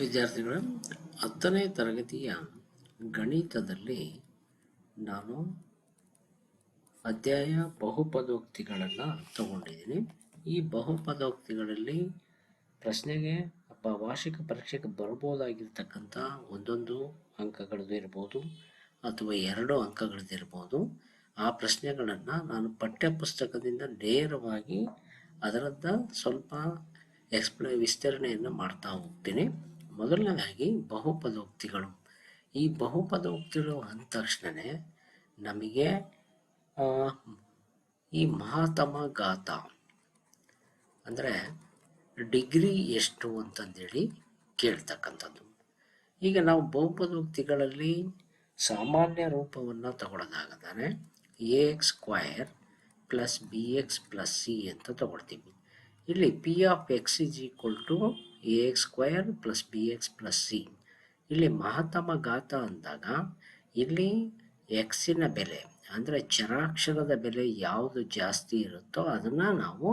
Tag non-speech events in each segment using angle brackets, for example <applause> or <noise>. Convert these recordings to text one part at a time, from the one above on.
ವಿದ್ಯಾರ್ಥಿಗಳ, ಹತ್ತನೇ ತರಗತಿಯ ಗಣಿತದಲ್ಲಿ ನಾನು ಅಧ್ಯಾಯ ಬಹುಪದೋಕ್ತಿಗಳನ್ನು ತಗೊಂಡಿದ್ದೀನಿ. ಈ ಬಹುಪದೋಕ್ತಿಗಳಲ್ಲಿ ಪ್ರಶ್ನೆಗೆ ಅಪ್ಪ ವಾರ್ಷಿಕ ಪರೀಕ್ಷೆಗೆ ಬರ್ಬೋದಾಗಿರ್ತಕ್ಕಂಥ ಒಂದೊಂದು ಅಂಕಗಳದ್ದು ಇರ್ಬೋದು ಅಥವಾ ಎರಡು ಅಂಕಗಳದ್ದು ಇರ್ಬೋದು. ಆ ಪ್ರಶ್ನೆಗಳನ್ನು ನಾನು ಪಠ್ಯಪುಸ್ತಕದಿಂದ ನೇರವಾಗಿ ಅದರದ್ದ ಸ್ವಲ್ಪ ಎಕ್ಸ್ಪ್ಲೈ ವಿಸ್ತರಣೆಯನ್ನು ಮಾಡ್ತಾ ಹೋಗ್ತೀನಿ. ಮೊದಲನೇದಾಗಿ ಬಹುಪದೋಕ್ತಿಗಳು. ಈ ಬಹುಪದೋಕ್ತಿಗಳು ಅಂದ ತಕ್ಷಣವೇ ನಮಗೆ ಈ ಮಹಾತಮ ಗಾತ ಅಂದರೆ ಡಿಗ್ರಿ ಎಷ್ಟು ಅಂತಂದೇಳಿ ಕೇಳ್ತಕ್ಕಂಥದ್ದು. ಈಗ ನಾವು ಬಹುಪದೋಕ್ತಿಗಳಲ್ಲಿ ಸಾಮಾನ್ಯ ರೂಪವನ್ನು ತಗೊಳ್ಳೋದಾಗದರೆ A x square plus B x plus C ಅಂತ ತಗೊಳ್ತೀವಿ. ಇಲ್ಲಿ P of x is equal to A x square plus B x plus C. ಇಲ್ಲಿ ಮಹತ್ತಮ ಘಾತ ಅಂದಾಗ ಇಲ್ಲಿ ಎಕ್ಸಿನ ಬೆಲೆ, ಅಂದರೆ ಚರಾಕ್ಷರದ ಬೆಲೆ ಯಾವುದು ಜಾಸ್ತಿ ಇರುತ್ತೋ ಅದನ್ನು ನಾವು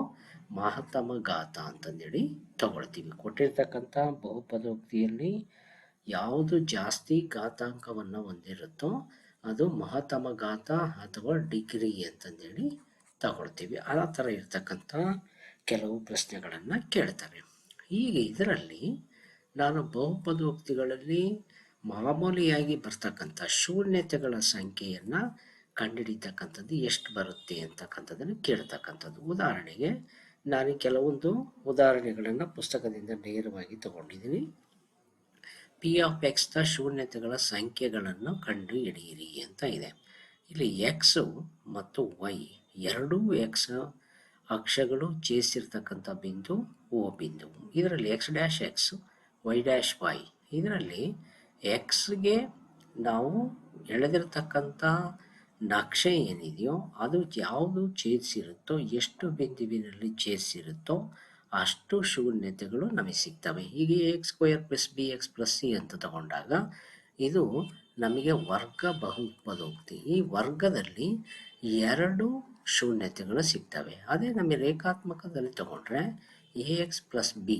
ಮಹತ್ತಮ ಘಾತ ಅಂತಂದೇಳಿ ತಗೊಳ್ತೀವಿ. ಕೊಟ್ಟಿರ್ತಕ್ಕಂಥ ಬಹುಪದೋಕ್ತಿಯಲ್ಲಿ ಯಾವುದು ಜಾಸ್ತಿ ಘಾತಾಂಕವನ್ನು ಹೊಂದಿರುತ್ತೋ ಅದು ಮಹತ್ತಮ ಘಾತ ಅಥವಾ ಡಿಗ್ರಿ ಅಂತಂದೇಳಿ ತಗೊಳ್ತೀವಿ. ಆ ಥರ ಇರ್ತಕ್ಕಂಥ ಕೆಲವು ಪ್ರಶ್ನೆಗಳನ್ನು ಕೇಳ್ತವೆ. ಹೀಗೆ ಇದರಲ್ಲಿ ನಾನು ಬಹುಪದೋಕ್ತಿಗಳಲ್ಲಿ ಮಾಮೂಲಿಯಾಗಿ ಬರ್ತಕ್ಕಂಥ ಶೂನ್ಯತೆಗಳ ಸಂಖ್ಯೆಯನ್ನು ಕಂಡುಹಿಡಿತಕ್ಕಂಥದ್ದು ಎಷ್ಟು ಬರುತ್ತೆ ಅಂತಕ್ಕಂಥದ್ದನ್ನು ಕೇಳ್ತಕ್ಕಂಥದ್ದು. ಉದಾಹರಣೆಗೆ ನಾನು ಕೆಲವೊಂದು ಉದಾಹರಣೆಗಳನ್ನು ಪುಸ್ತಕದಿಂದ ನೇರವಾಗಿ ತಗೊಂಡಿದ್ದೀನಿ. ಪಿ ಆಫ್ ಎಕ್ಸ್ನ ಶೂನ್ಯತೆಗಳ ಸಂಖ್ಯೆಗಳನ್ನು ಕಂಡು ಹಿಡಿಯಿರಿ ಅಂತ ಇದೆ. ಇಲ್ಲಿ ಎಕ್ಸು ಮತ್ತು ವೈ ಎರಡೂ ಎಕ್ಸ್ ಅಕ್ಷಗಳು ಚೇಸಿರ್ತಕ್ಕಂಥ ಬಿಂದು ಓ ಬಿಂದು. ಇದರಲ್ಲಿ x dash x y dash y ಇದರಲ್ಲಿ ಎಕ್ಸ್ಗೆ ನಾವು ಎಳೆದಿರ್ತಕ್ಕಂಥ ನಕ್ಷೆ ಏನಿದೆಯೋ, ಅದು ಯಾವುದು ಛೇದಿಸಿರುತ್ತೋ, ಎಷ್ಟು ಬಿಂದುವಿನಲ್ಲಿ ಛೇದಿಸಿರುತ್ತೋ, ಅಷ್ಟು ಶೂನ್ಯತೆಗಳು ನಮಗೆ ಸಿಗ್ತವೆ. ಹೀಗೆ x square plus B x plus C ಅಂತ ತಗೊಂಡಾಗ ಇದು ನಮಗೆ ವರ್ಗ ಬಹುಪದೋಕ್ತಿ ಈ ವರ್ಗದಲ್ಲಿ ಎರಡು ಶೂನ್ಯತೆಗಳು ಸಿಗ್ತವೆ. ಅದೇ ನಮಗೆ ರೇಖಾತ್ಮಕದಲ್ಲಿ ತಗೊಂಡ್ರೆ ಎ ಎಕ್ಸ್ ಪ್ಲಸ್ ಬಿ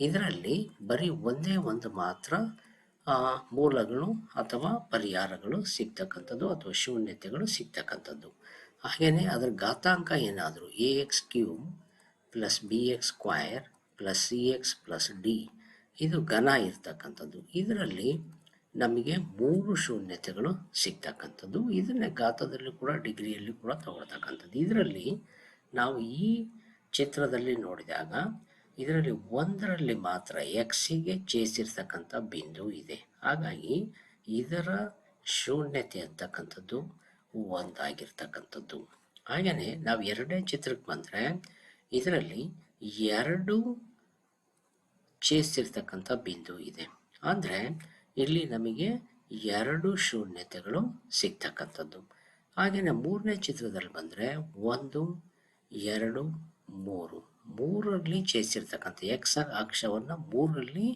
ಇದರಲ್ಲಿ ಬರೀ ಒಂದೇ ಒಂದು ಮಾತ್ರ ಮೂಲಗಳು ಅಥವಾ ಪರಿಹಾರಗಳು ಸಿಗ್ತಕ್ಕಂಥದ್ದು ಅಥವಾ ಶೂನ್ಯತೆಗಳು ಸಿಗ್ತಕ್ಕಂಥದ್ದು. ಹಾಗೆಯೇ ಅದರ ಘಾತಾಂಕ ಏನಾದರೂ A x cube plus B x square plus C x plus D ಇದು ಘನ ಇರ್ತಕ್ಕಂಥದ್ದು. ಇದರಲ್ಲಿ ನಮಗೆ ಮೂರು ಶೂನ್ಯತೆಗಳು ಸಿಗ್ತಕ್ಕಂಥದ್ದು. ಇದನ್ನೇ ಘಾತದಲ್ಲಿ ಕೂಡ ಡಿಗ್ರಿಯಲ್ಲಿ ಕೂಡ ತಗೊಳ್ತಕ್ಕಂಥದ್ದು. ಇದರಲ್ಲಿ ನಾವು ಈ ಚಿತ್ರದಲ್ಲಿ ನೋಡಿದಾಗ ಇದರಲ್ಲಿ ಒಂದರಲ್ಲಿ ಮಾತ್ರ ಎಕ್ಸಿಗೆ ಚೇಸಿರ್ತಕ್ಕಂಥ ಬಿಂದು ಇದೆ. ಹಾಗಾಗಿ ಇದರ ಶೂನ್ಯತೆ ಅಂತಕ್ಕಂಥದ್ದು ಒಂದಾಗಿರ್ತಕ್ಕಂಥದ್ದು. ಹಾಗೆಯೇ ನಾವು ಎರಡನೇ ಚಿತ್ರಕ್ಕೆ ಬಂದರೆ ಇದರಲ್ಲಿ ಎರಡು ಚೇಸಿರ್ತಕ್ಕಂಥ ಬಿಂದು ಇದೆ. ಅಂದರೆ ಇಲ್ಲಿ ನಮಗೆ ಎರಡು ಶೂನ್ಯತೆಗಳು ಸಿಗ್ತಕ್ಕಂಥದ್ದು. ಹಾಗೆಯೇ ಮೂರನೇ ಚಿತ್ರದಲ್ಲಿ ಬಂದರೆ ಒಂದು, ಎರಡು ಮೂರು. ಮೂರರಲ್ಲಿ ಚೇಸಿರ್ತಕ್ಕಂಥ ಎಕ್ಸ್ ಅಕ್ಷವನ್ನು ಮೂರರಲ್ಲಿ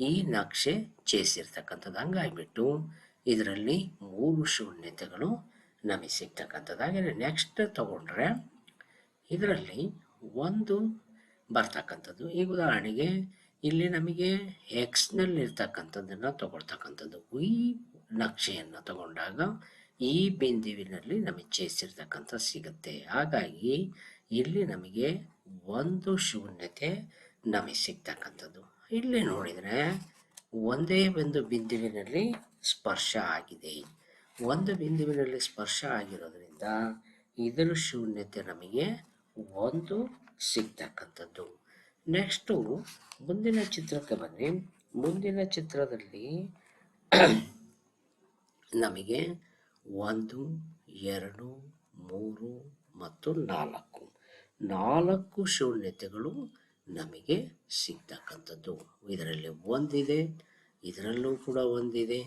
ಈ ನಕ್ಷೆ ಚೇಸಿರ್ತಕ್ಕಂಥದ್ದು. ಹಂಗಾಗಿಬಿಟ್ಟು ಇದರಲ್ಲಿ ಮೂರು ಶೂನ್ಯತೆಗಳು ನಮಗೆ ಸಿಗ್ತಕ್ಕಂಥದ್ದು ಹಾಗೆ ನೆಕ್ಸ್ಟ್ ತಗೊಂಡ್ರೆ ಇದರಲ್ಲಿ ಒಂದು ಬರ್ತಕ್ಕಂಥದ್ದು. ಈಗ ಉದಾಹರಣೆಗೆ ಇಲ್ಲಿ ನಮಗೆ ಎಕ್ಸ್ನಲ್ಲಿರ್ತಕ್ಕಂಥದ್ದನ್ನು ತಗೊಳ್ತಕ್ಕಂಥದ್ದು. ಈ ನಕ್ಷೆಯನ್ನು ತಗೊಂಡಾಗ ಈ ಬಿಂದುವಿನಲ್ಲಿ ನಮಗೆ ಚೇಸಿರ್ತಕ್ಕಂಥ ಸಿಗುತ್ತೆ. ಹಾಗಾಗಿ ಇಲ್ಲಿ ನಮಗೆ ಒಂದು ಶೂನ್ಯತೆ ನಮಗೆ ಸಿಗ್ತಕ್ಕಂಥದ್ದು. ಇಲ್ಲಿ ನೋಡಿದರೆ ಒಂದೇ ಒಂದು ಬಿಂದುವಿನಲ್ಲಿ ಸ್ಪರ್ಶ ಆಗಿದೆ. ಒಂದು ಬಿಂದುವಿನಲ್ಲಿ ಸ್ಪರ್ಶ ಆಗಿರೋದ್ರಿಂದ ಇದರ ಶೂನ್ಯತೆ ನಮಗೆ ಒಂದು ಸಿಗ್ತಕ್ಕಂಥದ್ದು. ನೆಕ್ಸ್ಟು ಮುಂದಿನ ಚಿತ್ರಕ್ಕೆ ಬನ್ನಿ. ಮುಂದಿನ ಚಿತ್ರದಲ್ಲಿ <clears throat> ನಮಗೆ ಒಂದು, ಎರಡು, ಮೂರು ಮತ್ತು ನಾಲ್ಕು. ನಾಲ್ಕು ಶೂನ್ಯತೆಗಳು ನಮಗೆ ಸಿಗ್ತಕ್ಕಂಥದ್ದು. ಇದರಲ್ಲಿ ಒಂದಿದೆ, ಇದರಲ್ಲೂ ಕೂಡ ಒಂದಿದೆ.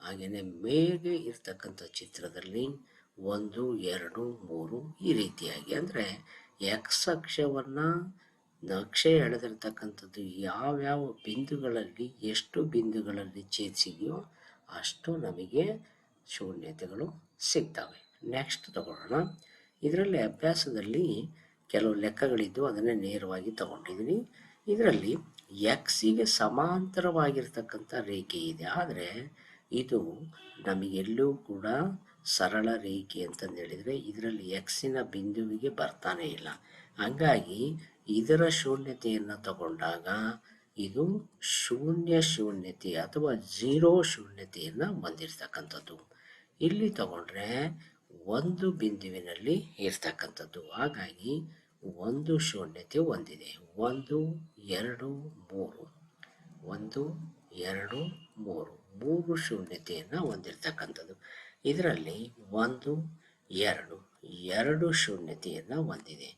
ಹಾಗೆಯೇ ಮೇಲೆ ಇರ್ತಕ್ಕಂಥ ಚಿತ್ರದಲ್ಲಿ ಒಂದು, ಎರಡು, ಮೂರು ಈ ರೀತಿಯಾಗಿ. ಅಂದರೆ ಎಕ್ಸ್ ಅಕ್ಷವನ್ನು ನಕ್ಷೆ ಎಳೆದಿರ್ತಕ್ಕಂಥದ್ದು ಯಾವ್ಯಾವ ಬಿಂದುಗಳಲ್ಲಿ, ಎಷ್ಟು ಬಿಂದುಗಳಲ್ಲಿ ಛೇದಿಸಿದೆಯೋ ಅಷ್ಟು ನಮಗೆ ಶೂನ್ಯತೆಗಳು ಸಿಗ್ತವೆ. ನೆಕ್ಸ್ಟ್ ತಗೊಳ್ಳೋಣ. ಇದರಲ್ಲಿ ಅಭ್ಯಾಸದಲ್ಲಿ ಕೆಲವು ಲೆಕ್ಕಗಳಿದ್ದು ಅದನ್ನೇ ನೇರವಾಗಿ ತಗೊಂಡಿದ್ದೀನಿ. ಇದರಲ್ಲಿ ಎಕ್ಸಿಗೆ ಸಮಾಂತರವಾಗಿರ್ತಕ್ಕಂಥ ರೇಖೆ ಇದೆ. ಆದರೆ ಇದು ನಮಗೆಲ್ಲೂ ಕೂಡ ಸರಳ ರೇಖೆ ಅಂತಂದು ಹೇಳಿದರೆ ಇದರಲ್ಲಿ ಎಕ್ಸಿನ ಬಿಂದುವಿಗೆ ಬರ್ತಾನೆ ಇಲ್ಲ. ಹಂಗಾಗಿ ಇದರ ಶೂನ್ಯತೆಯನ್ನು ತಗೊಂಡಾಗ ಇದು ಶೂನ್ಯ ಶೂನ್ಯತೆ ಅಥವಾ ಜೀರೋ ಶೂನ್ಯತೆಯನ್ನು ಹೊಂದಿರತಕ್ಕಂಥದ್ದು. ಇಲ್ಲಿ ತಗೊಂಡ್ರೆ ಒಂದು ಬಿಂದುವಿನಲ್ಲಿ ಇರ್ತಕ್ಕಂಥದ್ದು. ಹಾಗಾಗಿ ಒಂದು ಶೂನ್ಯತೆ ಹೊಂದಿದೆ. ಒಂದು, ಎರಡು, ಮೂರು. ಒಂದು, ಎರಡು, ಮೂರು. ಮೂರು ಶೂನ್ಯತೆಯನ್ನು ಹೊಂದಿರತಕ್ಕಂಥದ್ದು. ಇದರಲ್ಲಿ ಒಂದು, ಎರಡು ಎರಡು ಶೂನ್ಯತೆಯನ್ನು ಹೊಂದಿದೆ.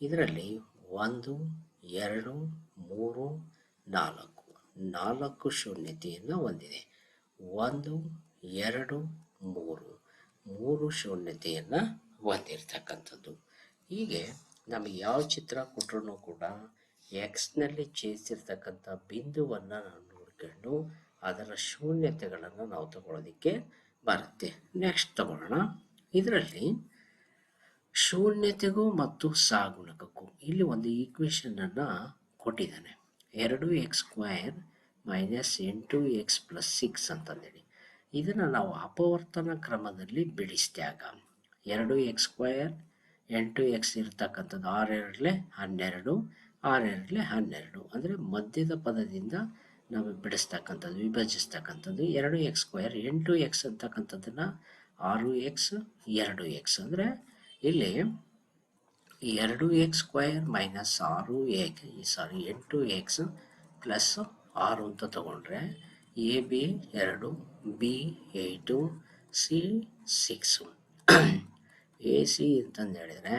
ಇದರಲ್ಲಿ ಒಂದು, ಎರಡು, ಮೂರು, ನಾಲ್ಕು. ನಾಲ್ಕು ಶೂನ್ಯತೆಯನ್ನು ಹೊಂದಿದೆ. ಒಂದು, ಎರಡು, ಮೂರು. ಮೂರು ಶೂನ್ಯತೆಯನ್ನು ಹೊಂದಿರ್ತಕ್ಕಂಥದ್ದು. ಹೀಗೆ ನಮಗೆ ಯಾವ ಚಿತ್ರ ಕೊಟ್ಟರು ಕೂಡ ಎಕ್ಸ್ನಲ್ಲಿ ಛೇದಿಸಿರ್ತಕ್ಕಂಥ ಬಿಂದುವನ್ನು ನಾವು ನೋಡ್ಕೊಂಡು ಅದರ ಶೂನ್ಯತೆಗಳನ್ನು ನಾವು ತಗೊಳ್ಳೋದಕ್ಕೆ ಬರುತ್ತೆ. ನೆಕ್ಸ್ಟ್ ತಗೊಳ್ಳೋಣ. ಇದರಲ್ಲಿ ಶೂನ್ಯತೆಗೂ ಮತ್ತು ಸಾಗುಣಕಕ್ಕೂ ಇಲ್ಲಿ ಒಂದು ಈಕ್ವೇಷನನ್ನು ಕೊಟ್ಟಿದ್ದಾನೆ. ಎರಡು ಎಕ್ಸ್ ಸ್ಕ್ವಯರ್ ಮೈನಸ್ ಎಂಟು ಎಕ್ಸ್ ಪ್ಲಸ್ ಸಿಕ್ಸ್ ಅಂತಂದೇಳಿ. ಇದನ್ನು ನಾವು ಅಪವರ್ತನ ಕ್ರಮದಲ್ಲಿ ಬಿಡಿಸಿದಾಗ ಎರಡು ಎಕ್ಸ್ ಸ್ಕ್ವಯರ್ ಎಂಟು ಎಕ್ಸ್ ಇರ್ತಕ್ಕಂಥದ್ದು ಆರೆರಡಲೆ ಹನ್ನೆರಡು ಆರೆರಡಲೆ ಹನ್ನೆರಡು. ಅಂದರೆ ಮಧ್ಯದ ಪದದಿಂದ ನಾವು ಬಿಡಿಸ್ತಕ್ಕಂಥದ್ದು, ವಿಭಜಿಸ್ತಕ್ಕಂಥದ್ದು ಎರಡು ಎಕ್ಸ್ ಸ್ಕ್ವಯರ್ ಎಂಟು ಎಕ್ಸ್ ಅಂತಕ್ಕಂಥದ್ದನ್ನು ಆರು ಎಕ್ಸ್ ಎರಡು ಎಕ್ಸ್ ಅಂದರೆ ಇಲ್ಲಿ ಎರಡು ಎಕ್ಸ್ ಸ್ಕ್ವಯರ್ ಮೈನಸ್ ಆರು ಎಕ್ ಸಾರಿ ಎಂಟು ಎಕ್ಸ್ ಪ್ಲಸ್ ಆರು ಅಂತ ತಗೊಂಡ್ರೆ ಎ ಬಿ ಎರಡು, B eight C six. A C ಅಂತಂದು ಹೇಳಿದರೆ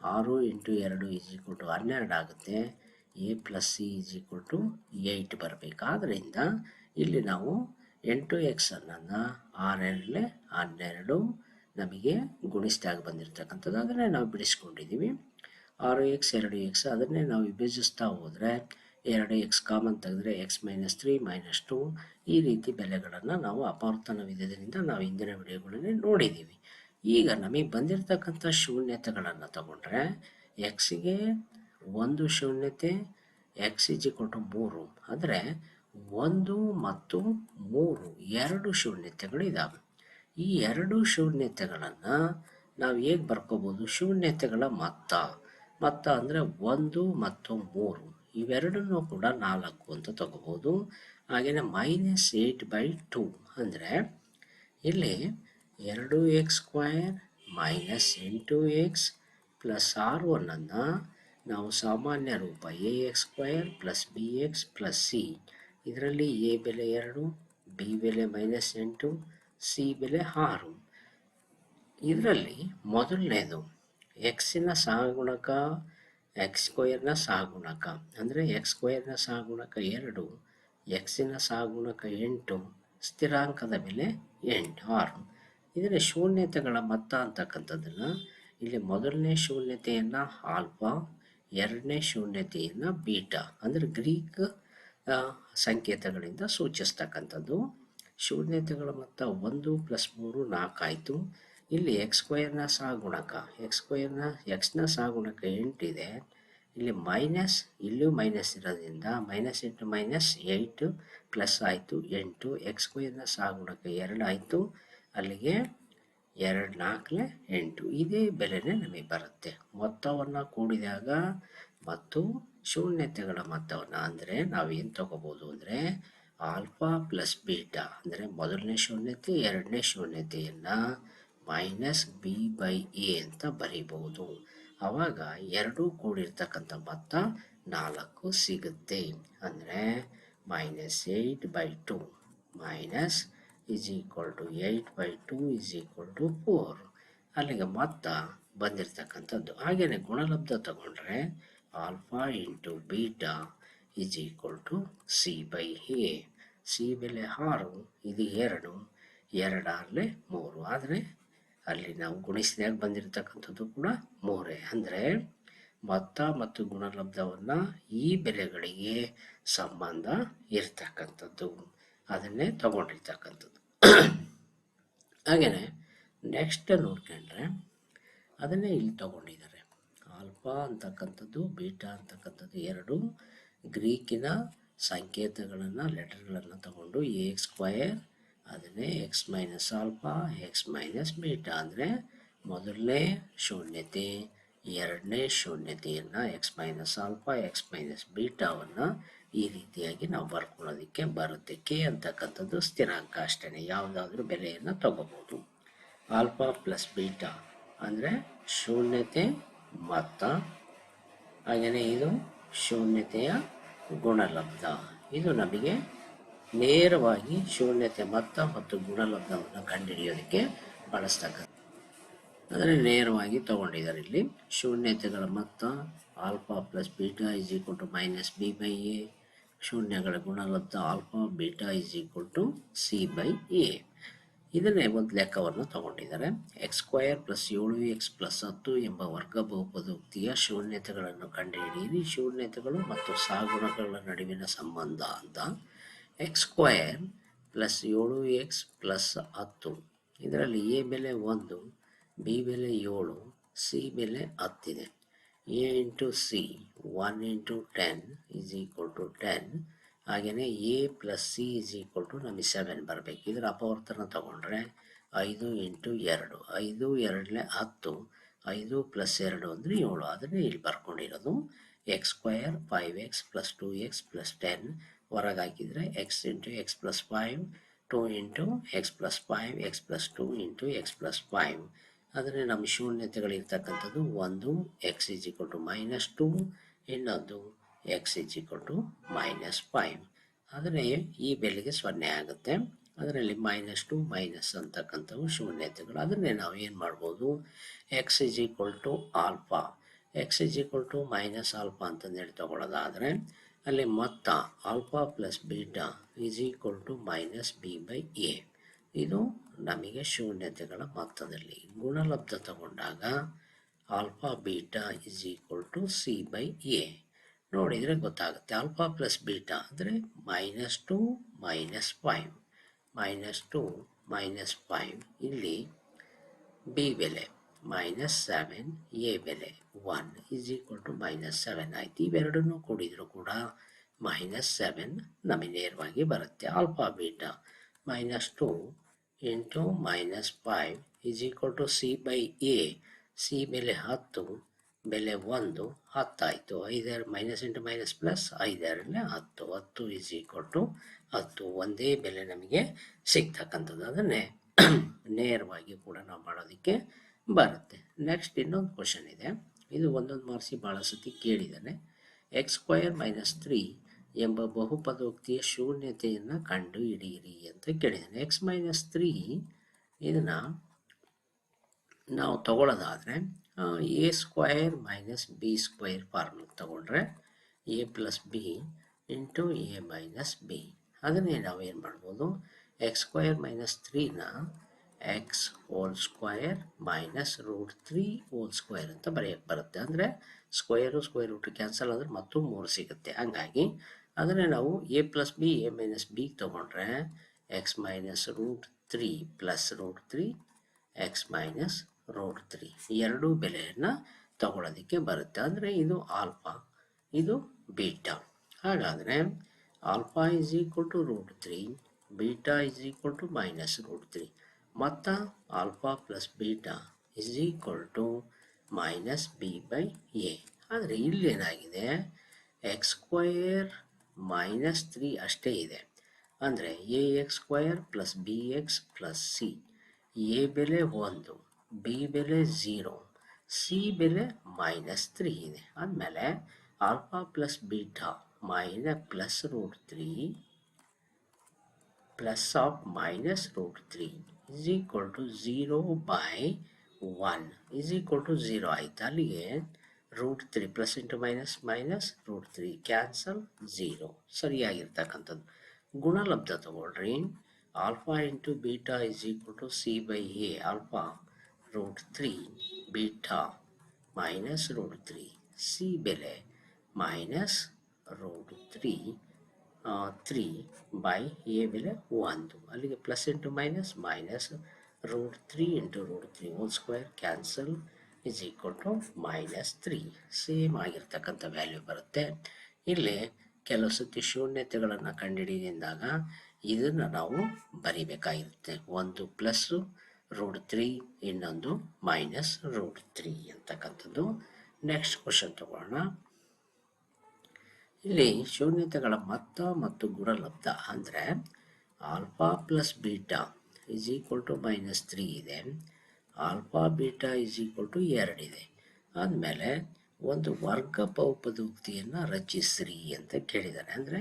ಆರು ಇಂಟು ಎರಡು ಈಸ್ ಈಕ್ವಲ್ ಟು ಹನ್ನೆರಡು ಆಗುತ್ತೆ. A plus C is equal to eight ಬರಬೇಕಾದ್ರಿಂದ ಇಲ್ಲಿ ನಾವು ಎಂಟು ಎಕ್ಸ್ ಅನ್ನೋದನ್ನ ಆರೆರಡಲೆ ಹನ್ನೆರಡು ನಮಗೆ ಗುಣಿಸಿದಾಗ ಬಂದಿರತಕ್ಕಂಥದ್ದು ಅದನ್ನೇ ನಾವು ಬಿಡಿಸ್ಕೊಂಡಿದ್ದೀವಿ. ಆರು ಎಕ್ಸ್, ಎರಡು ಎಕ್ಸ್ ಅದನ್ನೇ ನಾವು ವಿಭಜಿಸ್ತಾ ಹೋದರೆ ಎರಡು ಎಕ್ಸ್ ಕಾಮನ್ ತೆಗೆದ್ರೆ x minus three minus two ಈ ರೀತಿ ಬೆಲೆಗಳನ್ನು ನಾವು ಅಪವರ್ತನ ವಿಧದಿಂದ ನಾವು ಹಿಂದಿನ ವಿಡಿಯೋಗಳಲ್ಲಿ ನೋಡಿದ್ದೀವಿ ಈಗ ನಮಗೆ ಬಂದಿರತಕ್ಕಂಥ ಶೂನ್ಯತೆಗಳನ್ನು ತಗೊಂಡ್ರೆ ಎಕ್ಸಿಗೆ ಒಂದು ಶೂನ್ಯತೆ ಎಕ್ಸ್ ಇಜ್ ಕೊಟ್ಟು ಮೂರು ಅಂದರೆ ಒಂದು ಮತ್ತು ಮೂರು, ಎರಡು ಶೂನ್ಯತೆಗಳು ಇದ್ದಾವೆ ಈ ಎರಡು ಶೂನ್ಯತೆಗಳನ್ನು ನಾವು ಹೇಗೆ ಬರ್ಕೋಬೋದು? ಶೂನ್ಯತೆಗಳ ಮೊತ್ತ. ಮೊತ್ತ ಅಂದರೆ ಒಂದು ಮತ್ತು ಮೂರು. ಇವೆರಡನ್ನೂ ಕೂಡ ನಾಲ್ಕು ಅಂತ ತಗೋಬೋದು. ಹಾಗೆಯೇ ಮೈನಸ್ ಏಯ್ಟ್ ಬೈ ಟೂ ಅಂದರೆ ಇಲ್ಲಿ ಎರಡು ಎಕ್ಸ್ ಸ್ಕ್ವಯರ್ ಮೈನಸ್ ಎಂಟು ಎಕ್ಸ್ ಪ್ಲಸ್ ಆರ್ ಒನ್ನನ್ನು ನಾವು ಸಾಮಾನ್ಯ ರೂಪ A x square plus B x plus C ಇದರಲ್ಲಿ ಎ ಬೆಲೆ ಎರಡು ಬಿ ಬೆಲೆ ಮೈನಸ್ ಎಂಟು ಸಿ ಬೆಲೆ ಆರು. ಇದರಲ್ಲಿ ಮೊದಲನೇದು ಎಕ್ಸಿನ ಸಹಗುಣಕ ಎಕ್ಸ್ ಸ್ಕ್ವೇರ್ನ ಸಹಗುಣಕ ಅಂದರೆ ಎಕ್ಸ್ ಸ್ಕ್ವೇರ್ನ ಸಹಗುಣಕ ಎರಡು ಎಕ್ಸಿನ ಸಹಗುಣಕ ಎಂಟು, ಸ್ಥಿರಾಂಕದ ಬೆಲೆ ಎಂಟು, ಆರು. ಇದರ ಶೂನ್ಯತೆಗಳ ಮೊತ್ತ ಅಂತಕ್ಕಂಥದ್ದನ್ನು ಇಲ್ಲಿ ಮೊದಲನೇ ಶೂನ್ಯತೆಯನ್ನು ಆಲ್ಫಾ, ಎರಡನೇ ಶೂನ್ಯತೆಯನ್ನು ಬೀಟಾ, ಅಂದರೆ ಗ್ರೀಕ್ ಸಂಕೇತಗಳಿಂದ ಸೂಚಿಸ್ತಕ್ಕಂಥದ್ದು. ಶೂನ್ಯತೆಗಳ ಮೊತ್ತ ಒಂದು ಪ್ಲಸ್ ಮೂರು ನಾಲ್ಕಾಯಿತು ಇಲ್ಲಿ ಎಕ್ಸ್ ಸ್ಕ್ವೇರ್ನ ಸಹಗುಣಕ ಎಕ್ಸ್ ಸ್ಕ್ವೇರ್ನ ಎಕ್ಸ್ನ ಸಹಗುಣಕ ಎಂಟಿದೆ. ಇಲ್ಲಿ ಮೈನಸ್ ಇಲ್ಲೂ ಮೈನಸ್ ಇರೋದ್ರಿಂದ minus into minus eight plus ಆಯಿತು ಎಂಟು. ಎಕ್ಸ್ ಕ್ವೇರ್ನ ಸಾಗುಣಕ್ಕೆ ಎರಡು ಆಯಿತು. ಅಲ್ಲಿಗೆ ಎರಡು ನಾಲ್ಕಲೆ ಎಂಟು. ಇದೇ ಬೆಲೆನೇ ನಮಗೆ ಬರುತ್ತೆ. ಮೊತ್ತವನ್ನು ಕೂಡಿದಾಗ ಮತ್ತು ಶೂನ್ಯತೆಗಳ ಮೊತ್ತವನ್ನು ಅಂದರೆ ನಾವೇನು ತಗೋಬೋದು ಅಂದರೆ ಆಲ್ಫಾ ಪ್ಲಸ್ ಬೀಟಾ ಅಂದರೆ ಮೊದಲನೇ ಶೂನ್ಯತೆ, ಎರಡನೇ ಶೂನ್ಯತೆಯನ್ನು ಮೈನಸ್ ಬಿ ಬೈ ಎ ಅಂತ ಬರೀಬಹುದು. ಆವಾಗ ಎರಡೂ ಕೂಡಿರ್ತಕ್ಕಂಥ ಮೊತ್ತ ನಾಲ್ಕು ಸಿಗುತ್ತೆ. ಅಂದರೆ minus eight by two minus is equal to eight by two is equal to four ಅಲ್ಲಿಗೆ ಮೊತ್ತ ಬಂದಿರತಕ್ಕಂಥದ್ದು. ಹಾಗೆಯೇ ಗುಣಲಬ್ಧ ತಗೊಂಡ್ರೆ alpha into beta is equal to C by A C ಬೆಲೆ ಆರು, ಇದು ಎರಡು, ಎರಡಾರಲೆ ಮೂರು. ಆದರೆ ಅಲ್ಲಿ ನಾವು ಗುಣಿಸಿದಾಗ ಬಂದಿರತಕ್ಕಂಥದ್ದು ಕೂಡ ಮೂರೇ. ಅಂದರೆ ಮೊತ್ತ ಮತ್ತು ಗುಣಲಬ್ಧವನ್ನು ಈ ಬೆಲೆಗಳಿಗೆ ಸಂಬಂಧ ಇರ್ತಕ್ಕಂಥದ್ದು. ಅದನ್ನೇ ತಗೊಂಡಿರ್ತಕ್ಕಂಥದ್ದು. ಹಾಗೆಯೇ ನೆಕ್ಸ್ಟ್ ನೋಡ್ಕೊಂಡ್ರೆ ಅದನ್ನೇ ಇಲ್ಲಿ ತಗೊಂಡಿದ್ದಾರೆ. ಆಲ್ಫಾ ಅಂತಕ್ಕಂಥದ್ದು, ಬೀಟಾ ಅಂತಕ್ಕಂಥದ್ದು ಎರಡು. ಗ್ರೀಕಿನ ಸಂಕೇತಗಳನ್ನು, ಲೆಟರ್ಗಳನ್ನು ತಗೊಂಡು ಎ ಸ್ಕ್ವಯರ್ ಅದನ್ನೇ x minus alpha x minus beta ಅಂದರೆ ಮೊದಲನೇ ಶೂನ್ಯತೆ, ಎರಡನೇ ಶೂನ್ಯತೆಯನ್ನು x minus alpha x minus ಬೀಟಾವನ್ನು ಈ ರೀತಿಯಾಗಿ ನಾವು ಬರ್ಕೊಳ್ಳೋದಕ್ಕೆ ಬರುತ್ತೆ. ಕೆ ಅಂತಕ್ಕಂಥದ್ದು ಸ್ಥಿರಾಂಕ ಅಷ್ಟೇ ಯಾವುದಾದ್ರೂ ಬೆಲೆಯನ್ನು ತಗೋಬೋದು. ಆಲ್ಫಾ ಪ್ಲಸ್ ಬೀಟಾ ಅಂದರೆ ಶೂನ್ಯತೆ ಮೊತ್ತ ಹಾಗೆಯೇ ಇದು ಶೂನ್ಯತೆಯ ಗುಣಲಬ್ಧ. ಇದು ನಮಗೆ ನೇರವಾಗಿ ಶೂನ್ಯತೆ ಮೊತ್ತ ಮತ್ತು ಗುಣಲಬ್ಧವನ್ನು ಕಂಡುಹಿಡಿಯೋದಕ್ಕೆ ಬಳಸ್ತಕ್ಕಂಥ ಅಂದರೆ ನೇರವಾಗಿ ತಗೊಂಡಿದ್ದಾರೆ ಇಲ್ಲಿ. ಶೂನ್ಯತೆಗಳ ಮೊತ್ತ alpha plus beta is equal to minus B by A. ಶೂನ್ಯಗಳ ಗುಣಲಬ್ಧ alpha beta is equal to C by A. ಇದನ್ನೇ ಒಂದು ಲೆಕ್ಕವನ್ನು ತಗೊಂಡಿದ್ದಾರೆ. ಎಕ್ಸ್ ಸ್ಕ್ವಯರ್ ಪ್ಲಸ್ ಏಳು ಎಕ್ಸ್ ಪ್ಲಸ್ ಹತ್ತು ಎಂಬ ವರ್ಗ ಬಹುಪದೋಕ್ತಿಯ ಶೂನ್ಯತೆಗಳನ್ನು ಕಂಡುಹಿಡಿಯಿರಿ. ಶೂನ್ಯತೆಗಳು ಮತ್ತು ಸಾಗುಣಗಳ ನಡುವಿನ ಸಂಬಂಧ ಅಂತ ಎಕ್ಸ್ ಸ್ಕ್ವಯರ್ ಪ್ಲಸ್ ಏಳು ಎಕ್ಸ್ ಪ್ಲಸ್ ಹತ್ತು. ಇದರಲ್ಲಿ ಎ ಬೆಲೆ ಒಂದು, ಬಿ ಬೆಲೆ ಏಳು, ಸಿ ಬೆಲೆ ಹತ್ತಿದೆ. A into C, one into ten is equal to ten. ಹಾಗೆಯೇ A plus C is equal to ನಮಗೆ ಸೆವೆನ್ ಬರಬೇಕು. ಇದರ ಅಪವರ್ತನ ತಗೊಂಡ್ರೆ ಐದು ಇಂಟು ಎರಡು. ಐದು ಎರಡನೇ ಹತ್ತು, ಐದು ಪ್ಲಸ್ ಎರಡು ಅಂದರೆ ಏಳು. ಅದನ್ನೇ ಇಲ್ಲಿ ಬರ್ಕೊಂಡಿರೋದು x square five x plus two x plus ten ಹೊರಗೆ ಹಾಕಿದರೆ x into x plus five two into x plus five x plus two into x plus five ಆದರೆ ನಮ್ಮ ಶೂನ್ಯತೆಗಳಿರ್ತಕ್ಕಂಥದ್ದು ಒಂದು x is equal to minus two ಇನ್ನೊಂದು x is equal to minus five ಆದರೆ ಈ ಬೆಲೆಗೆ ಸೊನ್ನೆ ಆಗುತ್ತೆ. ಅದರಲ್ಲಿ ಮೈನಸ್ ಟು ಮೈನಸ್ ಅಂತಕ್ಕಂಥವು ಶೂನ್ಯತೆಗಳು. ಅದನ್ನೇ ನಾವು ಏನು ಮಾಡ್ಬೋದು? X is equal to alpha x is equal to minus alpha ಅಂತಂದೇಳಿ ತಗೊಳ್ಳೋದಾದರೆ ಅಲ್ಲಿ ಮೊತ್ತ alpha plus beta is equal to minus b by a ಇದು ನಮಗೆ ಶೂನ್ಯತೆಗಳ ಮೊತ್ತದಲ್ಲಿ ಗುಣಲಬ್ಧ ತಗೊಂಡಾಗ alpha beta is equal to c by a ನೋಡಿದರೆ ಗೊತ್ತಾಗುತ್ತೆ. ಆಲ್ಫಾ ಪ್ಲಸ್ ಬೀಟಾ ಅಂದರೆ minus two minus five minus two minus five ಇಲ್ಲಿ ಬಿ ಬೆಲೆ. ಮೈನಸ್ ಸೆವೆನ್, ಎ ಬೆಲೆ one is equal to minus seven ಆಯ್ತು. ಇವೆರಡನ್ನೂ ಕೂಡಿದರೂ ಕೂಡ ಮೈನಸ್ ಸೆವೆನ್ ನಮಗೆ ನೇರವಾಗಿ ಬರುತ್ತೆ. Alpha beta minus two into minus five is equal to c by a. C ಬೆಲೆ ಹತ್ತು, ಬೆಲೆ ಒಂದು ಹತ್ತಾಯಿತು. ಐದೆರಡು ಮೈನಸ್ ಇಂಟು ಮೈನಸ್ ಪ್ಲಸ್ ಐದೆರಡನೇ ಹತ್ತು. ಹತ್ತು ಈಸ್ ಈಕ್ವಲ್ ಟು ಹತ್ತು. ಒಂದೇ ಬೆಲೆ ನಮಗೆ ಸಿಗ್ತಕ್ಕಂಥದ್ದು ಅದನ್ನೇ. ನೇರವಾಗಿ ಕೂಡ ನಾವು ಮಾಡೋದಕ್ಕೆ ಬರುತ್ತೆ. ನೆಕ್ಸ್ಟ್ ಇನ್ನೊಂದು ಕ್ವಶನ್ ಇದೆ. ಇದು ಒಂದೊಂದು ಮಾರ್ಸಿ ಭಾಳ ಸತಿ ಕೇಳಿದ್ದಾನೆ. ಎಕ್ಸ್ ಸ್ಕ್ವಯರ್ ಮೈನಸ್ ತ್ರೀ ಎಂಬ ಬಹುಪದೋಕ್ತಿಯ ಶೂನ್ಯತೆಯನ್ನು ಕಂಡು ಹಿಡಿಯಿರಿ ಅಂತ ಕೇಳಿದ್ದಾನೆ. ಎಕ್ಸ್ ಮೈನಸ್ ತ್ರೀ ಇದನ್ನು ನಾವು ತಗೊಳ್ಳೋದಾದರೆ A square minus B square formula ತಗೊಂಡ್ರೆ A plus B into A minus B ಅದನ್ನೇ ನಾವು ಏನು ಮಾಡ್ಬೋದು X square minus ತ್ರೀನ x whole square minus root three whole square ಅಂತ ಬರೆಯಕ್ಕೆ ಬರುತ್ತೆ. ಅಂದರೆ ಸ್ಕ್ವಯರು ಸ್ಕ್ವಯರ್ ರೂಟ್ ಕ್ಯಾನ್ಸಲ್ ಆದರೆ ಮತ್ತು ಮೂರು ಸಿಗುತ್ತೆ. ಹಂಗಾಗಿ ಅದನ್ನೇ ನಾವು A plus B A minus B ತೊಗೊಂಡ್ರೆ x minus root three plus root three x minus root three ಎರಡೂ ಬೆಲೆಯನ್ನು ತಗೊಳ್ಳೋದಕ್ಕೆ ಬರುತ್ತೆ. ಅಂದರೆ ಇದು ಆಲ್ಫಾ ಇದು ಬೀಟಾ ಹಾಗಾದರೆ alpha is equal to root three beta is equal to minus root three ಮತ್ತು alpha plus beta is equal to minus B by A ಆದರೆ ಇಲ್ಲೇನಾಗಿದೆ ಎಕ್ಸ್ ಸ್ಕ್ವಯರ್ ಮೈನಸ್ ತ್ರೀ ಅಷ್ಟೇ ಇದೆ. ಅಂದರೆ A x square plus B x plus C A ಬೆಲೆ ಒಂದು B ಬೆಲೆ zero C ಬೆಲೆ ಮೈನಸ್ ತ್ರೀ ಇದೆ. ಆದಮೇಲೆ alpha plus beta minus plus root three plus of minus root three is equal to zero by one is equal to zero ಆಯಿತು ಅಲ್ಲಿಗೆ root three plus into minus minus root three cancel zero ಸರಿಯಾಗಿರ್ತಕ್ಕಂಥದ್ದು ಗುಣಲಬ್ಧ ತಗೊಳ್ರಿ alpha into beta is equal to C by A alpha root three beta minus root three C ಬೆಲೆ minus root three three by A ಮೇಲೆ ಒಂದು ಅಲ್ಲಿಗೆ plus into minus minus root three into root three whole square cancel is equal to minus three same ಆಗಿರ್ತಕ್ಕಂಥ value ಬರುತ್ತೆ. ಇಲ್ಲಿ ಕೆಲವು ಸತಿ ಶೂನ್ಯತೆಗಳನ್ನು ಕಂಡುಹಿಡಿದಾಗ ಇದನ್ನು ನಾವು ಬರಿಬೇಕಾಗಿರುತ್ತೆ. ಒಂದು ಪ್ಲಸ್ಸು ರೂಟ್ ತ್ರೀ ಇನ್ನೊಂದು ಮೈನಸ್ ರೂಟ್ ತ್ರೀ ಅಂತಕ್ಕಂಥದ್ದು. ನೆಕ್ಸ್ಟ್ ಕ್ವಶನ್ ತಗೊಳ್ಳೋಣ. ಇಲ್ಲಿ ಶೂನ್ಯತೆಗಳ ಮೊತ್ತ ಮತ್ತು ಗುಣಲಬ್ಧ ಅಂದರೆ alpha plus beta is equal to minus three ಇದೆ. Alpha beta is equal to ಎರಡಿದೆ ಆದಮೇಲೆ ಒಂದು ವರ್ಗ ಬಹುಪದೋಕ್ತಿಯನ್ನು ರಚಿಸ್ರಿ ಅಂತ ಕೇಳಿದ್ದಾರೆ. ಅಂದರೆ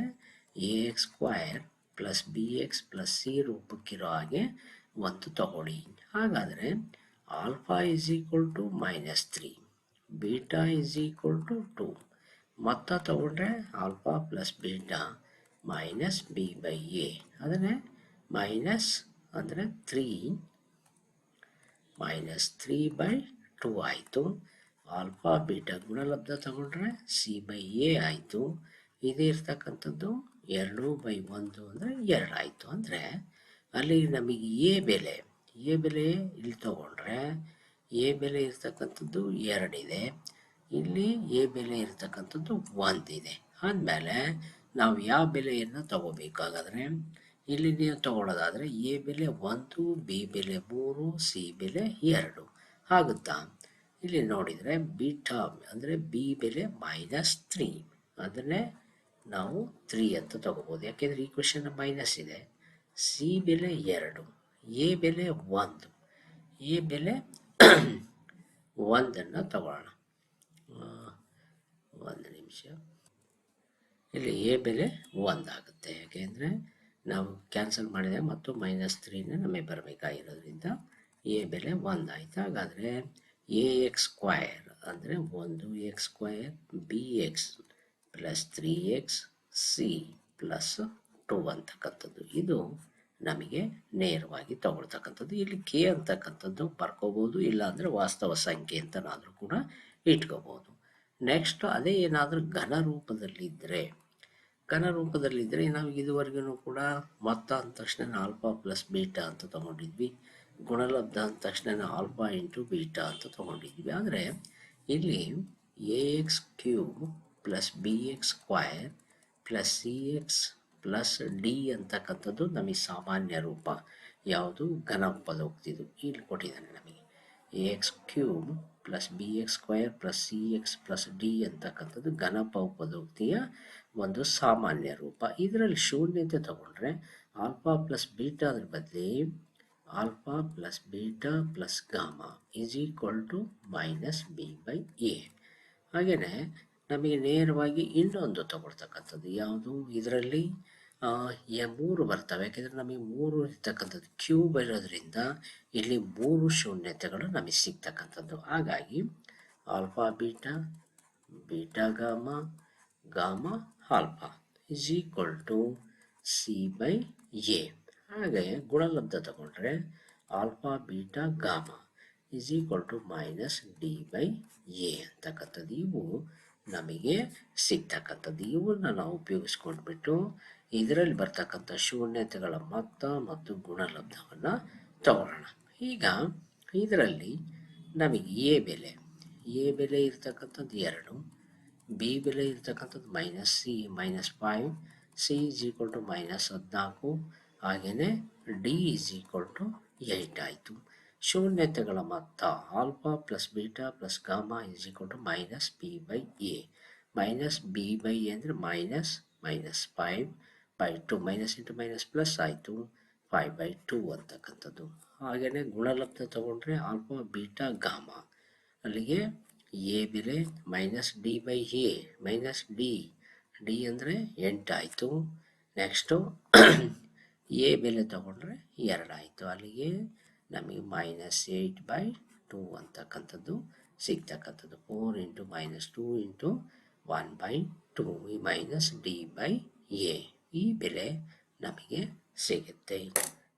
A x square plus B x plus C ರೂಪಕ್ಕಿರೋ ಹಾಗೆ ಒಂದು ತಗೊಳ್ಳಿ. ಹಾಗಾದರೆ alpha is equal to minus three beta is equal to two ಮೊತ್ತ ತಗೊಂಡ್ರೆ alpha plus beta minus B by A ಅದನ್ನೇ ಮೈನಸ್ ಅಂದರೆ three minus three by two ಆಯಿತು. Alpha beta ಗುಣಲಬ್ಧ ತಗೊಂಡ್ರೆ ಸಿ ಬೈ ಎ ಆಯಿತು. ಇದು ಇರ್ತಕ್ಕಂಥದ್ದು ಎರಡು ಬೈ ಒಂದು ಅಂದರೆ ಎರಡು ಆಯಿತು. ಅಂದರೆ ಅಲ್ಲಿ ನಮಗೆ ಎ ಬೆಲೆ ಎ ಬೆಲೆ ಇಲ್ಲಿ ತಗೊಂಡ್ರೆ ಎ ಬೆಲೆ ಇರ್ತಕ್ಕಂಥದ್ದು ಎರಡಿದೆ ಇಲ್ಲಿ ಎ ಬೆಲೆ ಇರತಕ್ಕಂಥದ್ದು ಇದೆ ಆದಮೇಲೆ ನಾವು ಯಾವ ಬೆಲೆಯನ್ನು ತಗೋಬೇಕಾಗಾದ್ರೆ, ಇಲ್ಲಿ ನೀವು ತಗೊಳ್ಳೋದಾದರೆ ಎ ಬೆಲೆ ಒಂದು, ಬಿ ಬೆಲೆ ಮೂರು, ಸಿ ಬೆಲೆ ಎರಡು ಆಗುತ್ತಾ? ಇಲ್ಲಿ ನೋಡಿದರೆ ಬೀಟಾ ಅಂದರೆ ಬಿ ಬೆಲೆ ಮೈನಸ್ ತ್ರೀ. ಅದನ್ನೇ ನಾವು ತ್ರೀ ಅಂತ ತಗೋಬೋದು. ಯಾಕೆಂದರೆ ಈ ಕ್ವೆಶನ್ ಮೈನಸ್ ಇದೆ. ಸಿ ಬೆಲೆ ಎರಡು, ಎ ಬೆಲೆ ಒಂದು. ಎ ಬೆಲೆ <clears throat> ಒಂದನ್ನು ತಗೊಳ್ಳೋಣ. ಒಂದು ನಿಮಿಷ. ಇಲ್ಲಿ ಎ ಬೆಲೆ ಒಂದಾಗುತ್ತೆ ಯಾಕೆಂದರೆ ನಾವು ಕ್ಯಾನ್ಸಲ್ ಮಾಡಿದರೆ ಮತ್ತು ಮೈನಸ್ ತ್ರೀನೇ ನಮಗೆ ಬರಬೇಕಾಗಿರೋದ್ರಿಂದ ಎ ಬೆಲೆ ಒಂದಾಯ್ತು ಹಾಗಾದರೆ ಎ ಎಕ್ಸ್ ಸ್ಕ್ವಯರ್ ಅಂದರೆ ಒಂದು x square B x plus three x C plus two ಅಂತಕ್ಕಂಥದ್ದು. ಇದು ನಮಗೆ ನೇರವಾಗಿ ತಗೊಳ್ತಕ್ಕಂಥದ್ದು. ಇಲ್ಲಿ ಕೆ ಅಂತಕ್ಕಂಥದ್ದು ಬರ್ಕೋಬೋದು ಇಲ್ಲ ಅಂದರೆ ವಾಸ್ತವ ಸಂಖ್ಯೆ ಅಂತನಾದರೂ ಕೂಡ ಇಟ್ಕೋಬೋದು. ನೆಕ್ಸ್ಟ್ ಅದೇ ಏನಾದರೂ ಘನ ರೂಪದಲ್ಲಿದ್ದರೆ ಘನ ರೂಪದಲ್ಲಿದ್ದರೆ ನಾವು ಇದುವರೆಗೂ ಕೂಡ ಮೊತ್ತ ಅಂದ ತಕ್ಷಣ ಆಲ್ಫಾ ಪ್ಲಸ್ ಬೀಟಾ ಅಂತ ತಗೊಂಡಿದ್ವಿ. ಗುಣಲಬ್ಧ ಅಂದ ತಕ್ಷಣ ಆಲ್ಫಾ ಇಂಟು ಬೀಟಾ ಅಂತ ತೊಗೊಂಡಿದ್ವಿ. ಆದರೆ ಇಲ್ಲಿ A x cube plus B x square plus C x plus D ಅಂತಕ್ಕಂಥದ್ದು ನಮಗೆ ಸಾಮಾನ್ಯ ರೂಪ. ಯಾವುದು ಘನ ಪದೋಕ್ತಿದು ಇಲ್ಲಿ ಕೊಟ್ಟಿದ್ದಾನೆ ನಮಗೆ. A x cube plus B x square plus C x plus D ಅಂತಕ್ಕಂಥದ್ದು ಘನ ಬಹುಪದೋಕ್ತಿಯ ಒಂದು ಸಾಮಾನ್ಯ ರೂಪ. ಇದರಲ್ಲಿ ಶೂನ್ಯತೆ ತಗೊಂಡ್ರೆ ಆಲ್ಫಾ ಪ್ಲಸ್ ಬೀಟಾ ಅದ್ರ ಬದಲಿ alpha plus beta plus gamma is equal to minus B by A ಹಾಗೆಯೇ ನಮಗೆ ನೇರವಾಗಿ ಇನ್ನೊಂದು ತಗೊಳ್ತಕ್ಕಂಥದ್ದು ಯಾವುದು? ಇದರಲ್ಲಿ ಮೂರು ಬರ್ತವೆ. ಯಾಕೆಂದರೆ ನಮಗೆ ಮೂರು ಇರ್ತಕ್ಕಂಥದ್ದು ಕ್ಯೂಬ್ ಇರೋದ್ರಿಂದ ಇಲ್ಲಿ ಮೂರು ಶೂನ್ಯತೆಗಳು ನಮಗೆ ಸಿಗ್ತಕ್ಕಂಥದ್ದು. ಹಾಗಾಗಿ alpha beta beta gamma gamma alpha is equal to C by A ಹಾಗೆ ಗುಣಲಬ್ಧ ತಗೊಂಡ್ರೆ alpha beta gamma is equal to minus D by A ಅಂತಕ್ಕಂಥದ್ದು ಇವು ನಮಗೆ ಸಿಗ್ತಕ್ಕಂಥದ್ದು. ಇವನ್ನ ನಾವು ಉಪಯೋಗಿಸ್ಕೊಂಡ್ಬಿಟ್ಟು ಇದರಲ್ಲಿ ಬರ್ತಕ್ಕಂಥ ಶೂನ್ಯತೆಗಳ ಮೊತ್ತ ಮತ್ತು ಗುಣಲಬ್ಧವನ್ನು ತಗೊಳ್ಳೋಣ. ಈಗ ಇದರಲ್ಲಿ ನಮಗೆ ಎ ಬೆಲೆ ಎ ಬೆಲೆ ಇರ್ತಕ್ಕಂಥದ್ದು ಎರಡು, ಬಿ ಬೆಲೆ ಇರ್ತಕ್ಕಂಥದ್ದು minus C, minus five, C is equal to minus ಹದಿನಾಲ್ಕು, ಹಾಗೆಯೇ D is equal to eight ಆಯಿತು. ಶೂನ್ಯತೆಗಳ ಮೊತ್ತ alpha plus beta plus gamma is equal to minus B by A. Minus B by A ಅಂದರೆ minus minus five by two minus into minus plus ಆಯಿತು five by two ಅಂತಕ್ಕಂಥದ್ದು. ಹಾಗೆಯೇ ಗುಣಲಬ್ಧ ತಗೊಂಡ್ರೆ alpha beta ಗಾಮ ಅಲ್ಲಿಗೆ ಎ ಬೆಲೆ minus D by A minus D D ಅಂದರೆ ಎಂಟಾಯಿತು ನೆಕ್ಸ್ಟು ಎ ಬೆಲೆ ತಗೊಂಡ್ರೆ ಎರಡಾಯಿತು ಅಲ್ಲಿಗೆ ನಮಗೆ ಮೈನಸ್ ಏಯ್ಟ್ ಬೈ ಟೂ ಅಂತಕ್ಕಂಥದ್ದು ಸಿಗ್ತಕ್ಕಂಥದ್ದು. Four into minus two into one by two minus D by A ಈ ಬೆಲೆ ನಮಗೆ ಸಿಗುತ್ತೆ.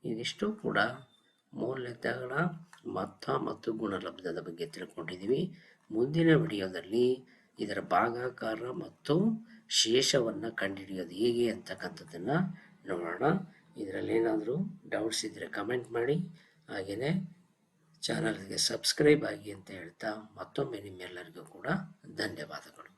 ಇದಿಷ್ಟು ಕೂಡ ಮೌಲ್ಯತೆಗಳ ಮೊತ್ತ ಮತ್ತು ಗುಣಲಬ್ಧದ ಬಗ್ಗೆ ತಿಳ್ಕೊಂಡಿದ್ದೀವಿ ಮುಂದಿನ ವಿಡಿಯೋದಲ್ಲಿ ಇದರ ಭಾಗಾಕಾರ ಮತ್ತು ಶೇಷವನ್ನು ಕಂಡುಹಿಡಿಯೋದು ಹೇಗೆ ಅಂತಕ್ಕಂಥದ್ದನ್ನು ನೋಡೋಣ. ಇದರಲ್ಲಿ ಏನಾದರೂ ಡೌಟ್ಸ್ ಇದ್ದರೆ ಕಮೆಂಟ್ ಮಾಡಿ. ಹಾಗೆಯೇ ಚಾನಲ್ಗೆ ಸಬ್ಸ್ಕ್ರೈಬ್ ಆಗಿ ಅಂತ ಹೇಳ್ತಾ ಮತ್ತೊಮ್ಮೆ ನಿಮ್ಮೆಲ್ಲರಿಗೂ ಕೂಡ ಧನ್ಯವಾದಗಳು.